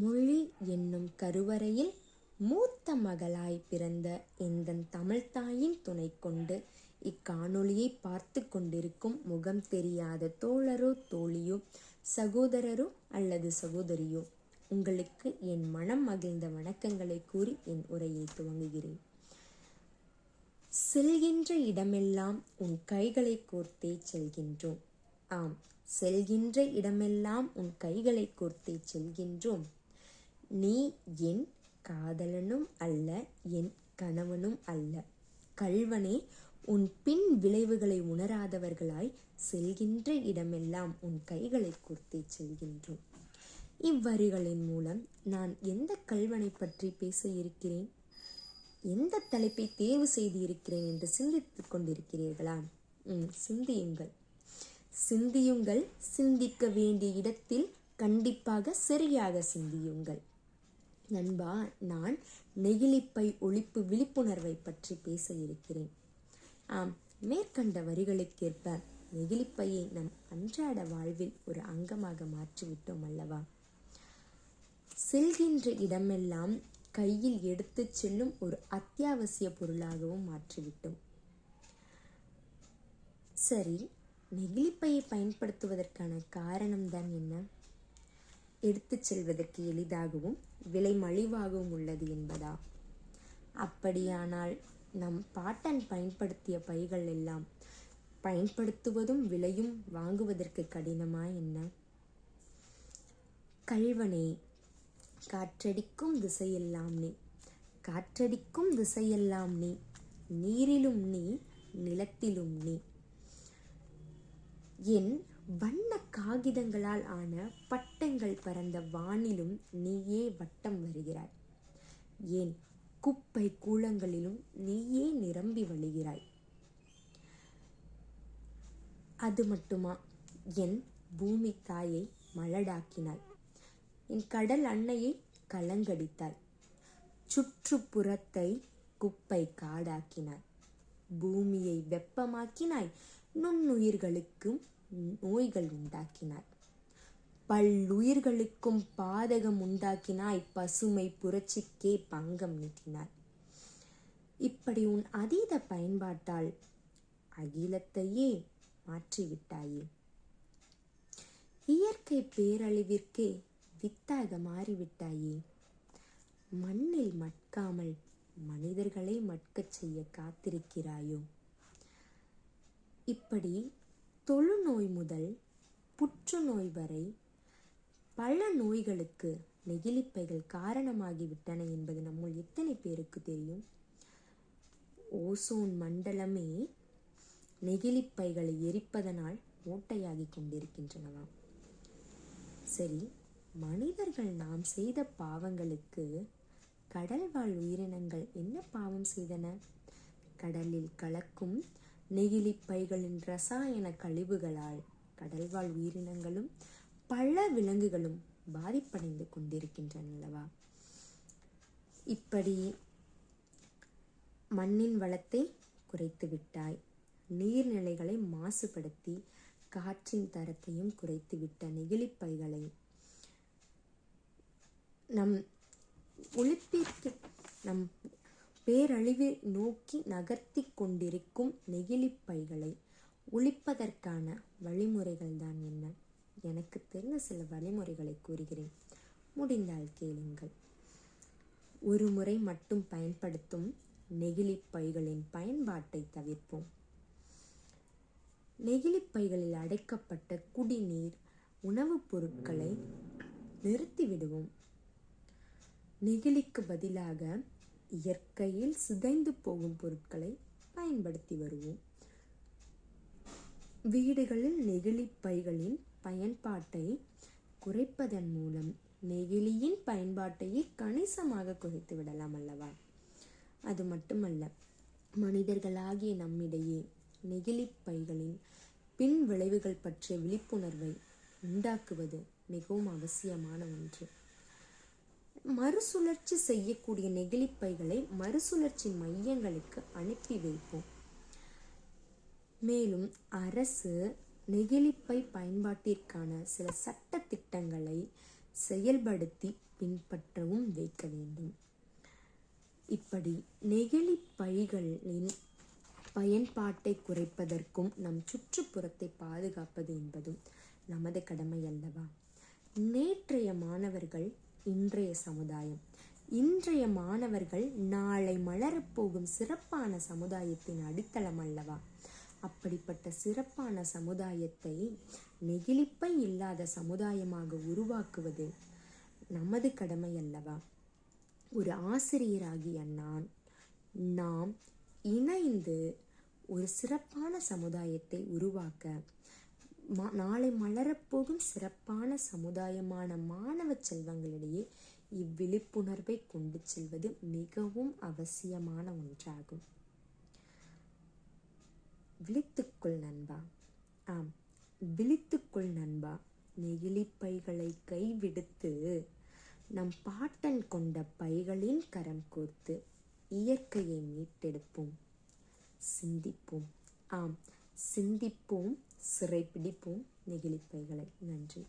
மொழி என்னும் கருவறையில் மூத்த மகளாய் பிறந்த எந்தன் தமிழ்த்தாயின் துணை கொண்டு இக்காணொளியை பார்த்து கொண்டிருக்கும் முகம் தெரியாத தோழரோ தோழியோ சகோதரரோ அல்லது சகோதரியோ உங்களுக்கு என் மனம் மகிழ்ந்த வணக்கங்களை கூறி என் உரையை துவங்குகிறேன். செல்கின்ற இடமெல்லாம் உன் கைகளை கோர்த்தே செல்கின்றோம். ஆம் செல்கின்ற இடமெல்லாம் உன் கைகளை கோர்த்தே செல்கின்றோம். நீ என் காதலனும் அல்ல என் கணவனும் அல்ல. கள்வனே உன் பின் விளைவுகளை உணராதவர்களாய் செல்கின்ற இடமெல்லாம் உன் கைகளை கோர்த்தே செல்கின்றோம். இவ்வரிகளின் மூலம் நான் எந்த கல்வனை பற்றி பேச இருக்கிறேன்? எந்த தலைப்பை தேர்வு செய்து இருக்கிறேன் என்று சிந்தித்துக் கொண்டிருக்கிறீர்களா? சிந்தியுங்கள். சிந்தியுங்கள் சிந்திக்க வேண்டிய இடத்தில் கண்டிப்பாக சரியாக சிந்தியுங்கள். நண்பா நான் நெகிழிப்பை ஒழிப்பு விழிப்புணர்வை பற்றி பேச இருக்கிறேன். ஆம் மேற்கண்ட வரிகளுக்கேற்ப நெகிழிப்பையை நம் அன்றாட வாழ்வில் ஒரு அங்கமாக மாற்றிவிட்டோம் அல்லவா? செல்கின்ற இடமெல்லாம் கையில் எடுத்துச் செல்லும் ஒரு அத்தியாவசிய பொருளாகவும் மாற்றிவிட்டோம். சரி நெகிழிப்பையை பயன்படுத்துவதற்கான காரணம்தான் என்ன? எடுத்துச் செல்வதற்கு எளிதாகவும் விலை மலிவாகவும் உள்ளது என்பதா? அப்படியானால் நம் பாட்டன் பயன்படுத்திய பைகள் எல்லாம் பயன்படுத்துவதும் விலையும் வாங்குவதற்கு கடினமா என்ன? கல்வனே காற்றடிக்கும் திசையெல்லாம் நீ காற்றடிக்கும் திசையெல்லாம் நீ நீரிலும் நீ நிலத்திலும் நீ. என் வண்ண காகிதங்களால் ஆன பட்டங்கள் பறந்த வானிலும் நீயே வட்டம் வருகிறாய். ஏன் குப்பை கூலங்களிலும் நீயே நிரம்பி வழிகிறாய்? அது மட்டுமா என் பூமி தாயை மலடாக்கினாய்? என் கடல் அன்னையை கலங்கடித்தாய். சுற்றுப்புறத்தை குப்பை காடாக்கினாய். பூமியை வெப்பமாக்கினாய். நுண்ணுயிர்களுக்கும் நோய்கள் உண்டாக்கினாய் பல்லுயிர்களுக்கும் பாதகம் உண்டாக்கினாய் பசுமை புரட்சிக்கே பங்கம் நீட்டினாய் இப்படி உன் அதீத பயன்பாட்டால் அகிலத்தையே மாற்றிவிட்டாயே. இயற்கை பேரழிவிற்கே வித்தாக மாறிவிட்டாயே. மண்ணில் மட்காமல் மனிதர்களை மட்கச் செய்ய காத்திருக்கிறாயோ? இப்படி தொழுநோய் முதல் புற்றுநோய் வரை பல நோய்களுக்கு நெகிழிப்பைகள் காரணமாகிவிட்டன என்பது நம்முள் எத்தனை பேருக்கு தெரியும்? ஓசோன் மண்டலமே நெகிழிப்பைகளை எரிப்பதனால் ஓட்டையாகி கொண்டிருக்கின்றனவாம் சரி மனிதர்கள் நாம் செய்த பாவங்களுக்கு கடல்வாழ் உயிரினங்கள் என்ன பாவம் செய்தன? கடலில் கலக்கும் நெகிழிப்பைகளின் ரசாயன கழிவுகளால் கடல்வாழ் உயிரினங்களும் பல விலங்குகளும் பாதிப்படைந்து கொண்டிருக்கின்றன அல்லவா? இப்படி மண்ணின் வளத்தை குறைத்து விட்டாய் நீர்நிலைகளை மாசுபடுத்தி காற்றின் தரத்தையும் குறைத்து விட்ட நெகிழிப்பைகளை நம் ஒழிப்பிற்கு நம் பேரழிவை நோக்கி நகர்த்தி கொண்டிருக்கும் நெகிழிப்பைகளை ஒழிப்பதற்கான வழிமுறைகள் தான் என்ன? எனக்கு தெரிந்த சில வழிமுறைகளை கூறுகிறேன். முடிந்தால் கேளுங்கள். ஒரு முறை மட்டும் பயன்படுத்தும் நெகிழிப்பைகளின் பயன்பாட்டை தவிர்ப்போம். நெகிழிப்பைகளில் அடைக்கப்பட்ட குடிநீர் உணவுப் பொருட்களை நிறுத்திவிடுவோம். நெகிழிக்கு பதிலாக இயற்கையில் சிதைந்து போகும் பொருட்களை பயன்படுத்தி வருவோம். வீடுகளில் நெகிழி பைகளின் பயன்பாட்டை குறைப்பதன் மூலம் நெகிழியின் பயன்பாட்டையே கணிசமாக குறைத்து விடலாம் அல்லவா? அது மட்டுமல்ல மனிதர்களாகிய நம்மிடையே நெகிழி பைகளின் பின் விளைவுகள் பற்றிய விழிப்புணர்வை உண்டாக்குவது மிகவும் அவசியமான ஒன்று. மறுசுழற்சி செய்யக்கூடிய நெகிழிப்பைகளை மறுசுழற்சி மையங்களுக்கு அனுப்பி வைப்போம். மேலும் அரசு நெகிழிப்பை பயன்பாட்டிற்கான சில சட்ட திட்டங்களை செயல்படுத்தி பின்பற்றவும் வைக்க வேண்டும். இப்படி நெகிழி பைகளின் பயன்பாட்டை குறைப்பதற்கும் நம் சுற்றுப்புறத்தை பாதுகாப்பது என்பதும் நமது கடமை அல்லவா? நேற்றைய மாணவர்கள் இன்றைய சமுதாயம். இன்றைய மாணவர்கள் நாளை மலரப்போகும் சிறப்பான சமுதாயத்தின் அடித்தளம் அல்லவா? அப்படிப்பட்ட சிறப்பான சமுதாயத்தை நெகிழிப்பை இல்லாத சமுதாயமாக உருவாக்குவது நமது கடமை அல்லவா? ஒரு ஆசிரியராகிய நான் நாம் இணைந்து ஒரு சிறப்பான சமுதாயத்தை உருவாக்க நாளை மலரப்போகும் சிறப்பான சமுதாயமான மாணவ செல்வங்களிடையே இவ்விழிப்புணர்வை கொண்டு செல்வது மிகவும் அவசியமான ஒன்றாகும். விழித்துக்கொள் நண்பா. ஆம் விழித்துக்கொள் நண்பா. நெகிழிப்பைகளை கைவிடுத்து நம் பாட்டன் கொண்ட பைகளின் கரம் கோர்த்து இயற்கையை மீட்டெடுப்போம். சிந்திப்போம். ஆம் சிந்திப்போம். சிறைப்பிடிப்போம் நெகிழிப் நன்றி.